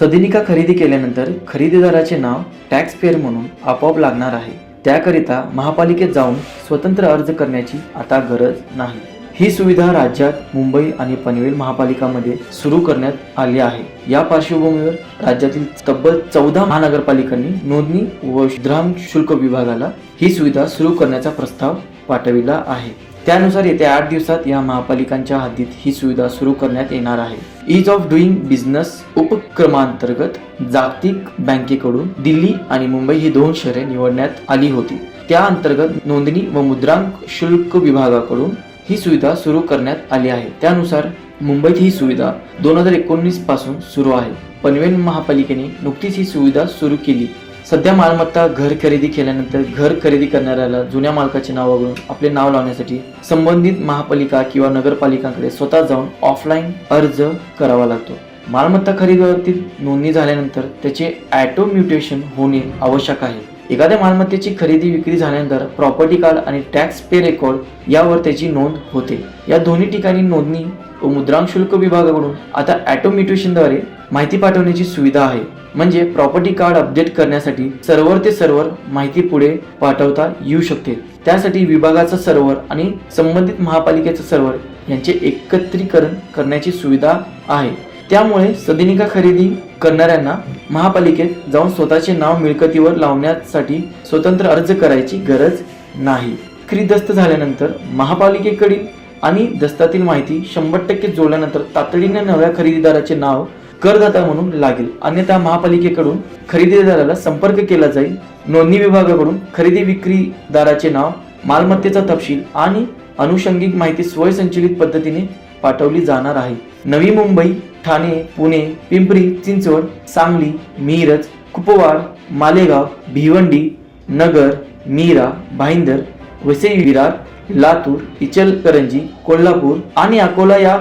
सदनिका खरेदी केल्यानंतर खरेदीदाराचे नाव टॅक्स पेअर म्हणून आपोआप लागणार आहे. त्याकरिता महापालिकेत जाऊन स्वतंत्र अर्ज करण्याची आता गरज नाही. ही सुविधा राज्यात मुंबई आणि पनवेल महापालिकामध्ये सुरू करण्यात आली आहे. या पार्श्वभूमीवर राज्यातील तब्बल चौदा महानगरपालिकांनी नोंदणी व मुद्रांक शुल्क विभागाला ही सुविधा सुरू करण्याचा प्रस्ताव पाठविला आहे. त्यानुसार येत्या आठ दिवसात या महापालिकांच्या हद्दीत ही सुविधा सुरू करण्यात येणार आहे. ईज ऑफ डुईंग बिझनेस उपक्रमांतर्गत जागतिक बँकेकडून दिल्ली आणि मुंबई ही दोन शहरे निवडण्यात आली होती. त्या अंतर्गत नोंदणी व मुद्रांक शुल्क विभागाकडून ही सुविधा सुरू करण्यात आली आहे. त्यानुसार मुंबईत ही सुविधा दोन हजार एकोणीसपासून सुरू आहे. पनवेल महापालिकेने नुकतीच ही सुविधा सुरू केली. सध्या मालमत्ता घर खरेदी केल्यानंतर घर खरेदी करणाऱ्याला जुन्या मालकाचे नाव वगळून आपले नाव लावण्यासाठी संबंधित महापालिका किंवा नगरपालिकांकडे स्वतः जाऊन ऑफलाईन अर्ज करावा लागतो. मालमत्ता खरेदीबाबतीत नोंदणी झाल्यानंतर त्याचे ॲटो म्युटेशन होणे आवश्यक आहे. एखाद्या मालमत्तेची खरेदी विक्री झाल्यानंतर प्रॉपर्टी कार्ड आणि टॅक्स पे रेकॉर्ड यावर त्याची नोंद होते. या दोन्ही ठिकाणी नोंदणी व मुद्रांक शुल्क विभागाकडून आता ॲटोमिटेशनद्वारे माहिती पाठवण्याची सुविधा आहे. म्हणजे प्रॉपर्टी कार्ड अपडेट करण्यासाठी सर्व्हर ते सर्व्हर माहिती पुढे पाठवता येऊ शकते. त्यासाठी विभागाचं सर्व्हर आणि संबंधित महापालिकेचं सर्व्हर यांचे एकत्रीकरण करण्याची सुविधा आहे. त्यामुळे सदनिका खरेदी करणाऱ्यांना महापालिकेत जाऊन स्वतःचे नाव मिळकतीवर लावण्यासाठी स्वतंत्र अर्ज करायची गरज नाही. विक्री झाल्यानंतर महापालिकेकडील आणि दस्तातील माहिती शंभर टक्के जोडल्यानंतर तातडीने नव्या खरेदीदाराचे नाव करदाता म्हणून लागेल. अन्यथा महापालिकेकडून खरेदीदाराला संपर्क केला जाईल. नोंदणी विभागाकडून खरेदी विक्रीदाराचे नाव मालमत्तेचा तपशील आणि अनुषंगिक माहिती स्वयंसंचलित पद्धतीने पाठवली जाणार आहे. नवी मुंबई ठाणे पुणे पिंपरी चिंचवड सांगली मिरज कुपवाड मालेगाव भिवंडी नगर मीरा भाईंदर वसई विरार लातूर इचलकरंजी कोल्हापूर आणि अकोला या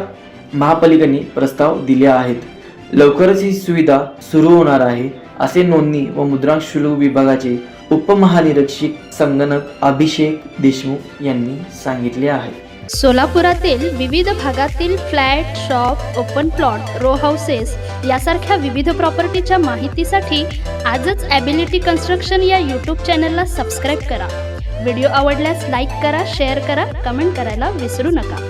महापालिकांनी प्रस्ताव दिले आहेत. लवकरच ही सुविधा सुरू होणार आहे असे नोंदणी व मुद्रांक शुल्क विभागाचे उपमहानिरीक्षक संगणक अभिषेक देशमुख यांनी सांगितले आहे. सोलापुरातील विविध भागातील flat shop open plot row houses यासारख्या विविध प्रॉपर्टीच्या माहितीसाठी आजच ॲबिलिटी कन्स्ट्रक्शन या यूट्यूब चॅनलला सबस्क्राईब करा. व्हिडिओ आवडल्यास लाईक करा शेअर करा कमेंट करायला विसरू नका.